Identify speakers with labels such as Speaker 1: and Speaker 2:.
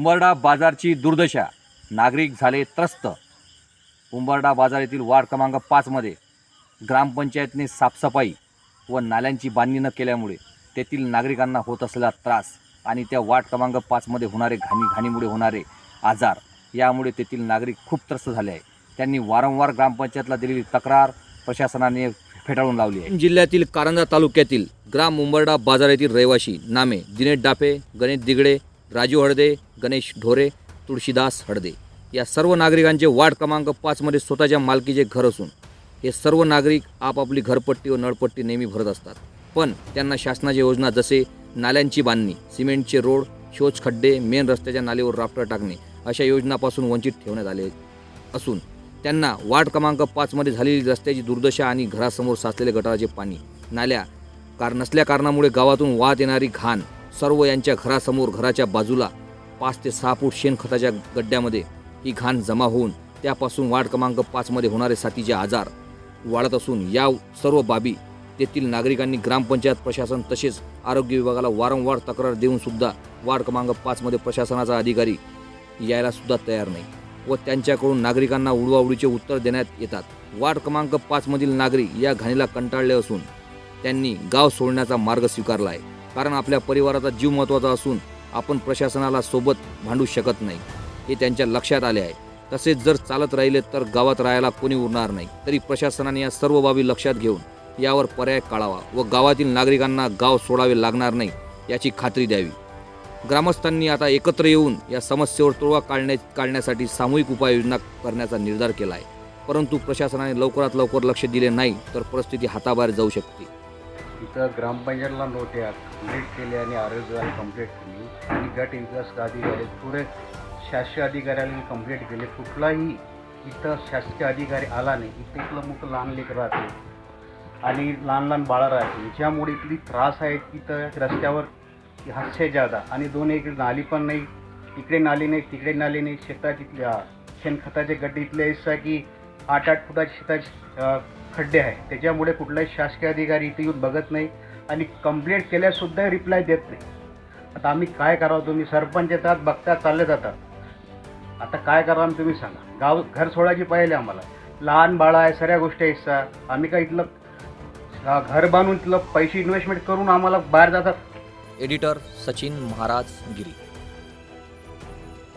Speaker 1: उंबरडा बाजारची दुर्दशा. नागरिक झाले त्रस्त. उंबरडा बाजार येथील वार्ड क्रमांक पाचमध्ये ग्रामपंचायतने साफसफाई व नाल्यांची बांधणी न केल्यामुळे तेथील नागरिकांना होत असलेला त्रास आणि त्या वार्ड क्रमांक पाचमध्ये होणारे घाणी घाणीमुळे होणारे आजार यामुळे तेथील नागरिक खूप त्रस्त झाले आहे त्यांनी वारंवार ग्रामपंचायतला दिलेली तक्रार प्रशासनाने फेटाळून लावली आहे. जिल्ह्यातील कारंजा तालुक्यातील ग्राम उंबरडा बाजार येथील रहिवाशी नामे दिनेश डाफे गणेश दिगडे राजू हळदे गणेश ढोरे तुळशीदास हळदे. या सर्व नागरिकांचे वार्ड क्रमांक पाचमध्ये स्वतःच्या मालकीचे घर असून हे सर्व नागरिक आपापली घरपट्टी व नळपट्टी नेहमी भरत असतात. पण त्यांना शासनाच्या योजना जसे नाल्यांची बांधणी सिमेंटचे रोड शोच खड्डे मेन रस्त्याच्या नालीवर राफ्टर टाकणे अशा योजनापासून वंचित ठेवण्यात आले असून त्यांना वार्ड क्रमांक पाचमध्ये झालेली रस्त्याची दुर्दशा आणि घरासमोर साचलेले गटाराचे पाणी नाल्या कार नसल्या कारणामुळे गावातून वाहत येणारी घाण सर्व यांच्या घरासमोर घराच्या बाजूला पाच ते सहा फूट शेणखताच्या गड्ड्यामध्ये ही घाण जमा होऊन त्यापासून वार्ड क्रमांक पाचमध्ये होणारे साथीचे आजार वाढत असून या सर्व बाबी तेथील नागरिकांनी ग्रामपंचायत प्रशासन तसेच आरोग्य विभागाला वारंवार तक्रार देऊन सुद्धा वार्ड क्रमांक पाचमध्ये प्रशासनाचा अधिकारी यायला सुद्धा तयार नाही व त्यांच्याकडून नागरिकांना उडवाउडीचे उत्तर देण्यात येतात. वार्ड क्रमांक पाचमधील नागरिक या घाणीला कंटाळले असून त्यांनी गाव सोडण्याचा मार्ग स्वीकारला आहे. कारण आपल्या परिवाराचा जीव महत्त्वाचा असून आपण प्रशासनाला सोबत भांडू शकत नाही. हे त्यांच्या लक्षात आले आहे. तसेच जर चालत राहिले तर गावात राहायला कोणी उरणार नाही. तरी प्रशासनाने या सर्व बाबी लक्षात घेऊन यावर पर्याय काढावा व गावातील नागरिकांना गाव सोडावे लागणार नाही याची खात्री द्यावी. ग्रामस्थांनी आता एकत्र येऊन या समस्येवर तोडगा काढण्या काढण्यासाठी सामूहिक उपाययोजना करण्याचा निर्धार केला आहे. परंतु प्रशासनाने लवकरात लवकर लक्ष दिले नाही तर परिस्थिती हाताबाहेर जाऊ शकते.
Speaker 2: इथं ग्रामपंचायतला नोट्या कंप्लीट केली आणि आरोग्याला कंप्लीट केली. आणि गट विकास अधिकारी पुढे शासकीय अधिकाऱ्याला कंप्लीट केले. कुठलाही इथं शासकीय अधिकारी आला नाही. इथं इथलं मुख लहान लेकर राहते. आणि लहान लहान बाळं राहते. ज्यामुळे इथली त्रास आहे तिथं रस्त्यावर हास्य जादा आणि दोन एक नाली पण नाही. इकडे नाली नाही तिकडे नाली नाही. शेतात इथल्या शेणखताचे गड्डे इथले असं की आठ आठ फुटाच्या शेताची खड्डे आहे. त्याच्यामुळे कुठलाही शासकीय अधिकारी इथे येऊन बघत नाही आणि कंप्लेंट केल्यासुद्धा रिप्लाय देत नाही. आता आम्ही काय करावं? तुम्ही सरपंच येतात बघता चालले जातात. आता काय करावं तुम्ही सांगा. गाव घर सोडायची पाहिजे आम्हाला. लहान बाळा आहे सगळ्या गोष्टी आहेत सा आम्ही काय इथलं घर बांधून तिथलं पैसे इन्व्हेस्टमेंट करून आम्हाला बाहेर जातात?
Speaker 1: एडिटर सचिन महाराज गिरी.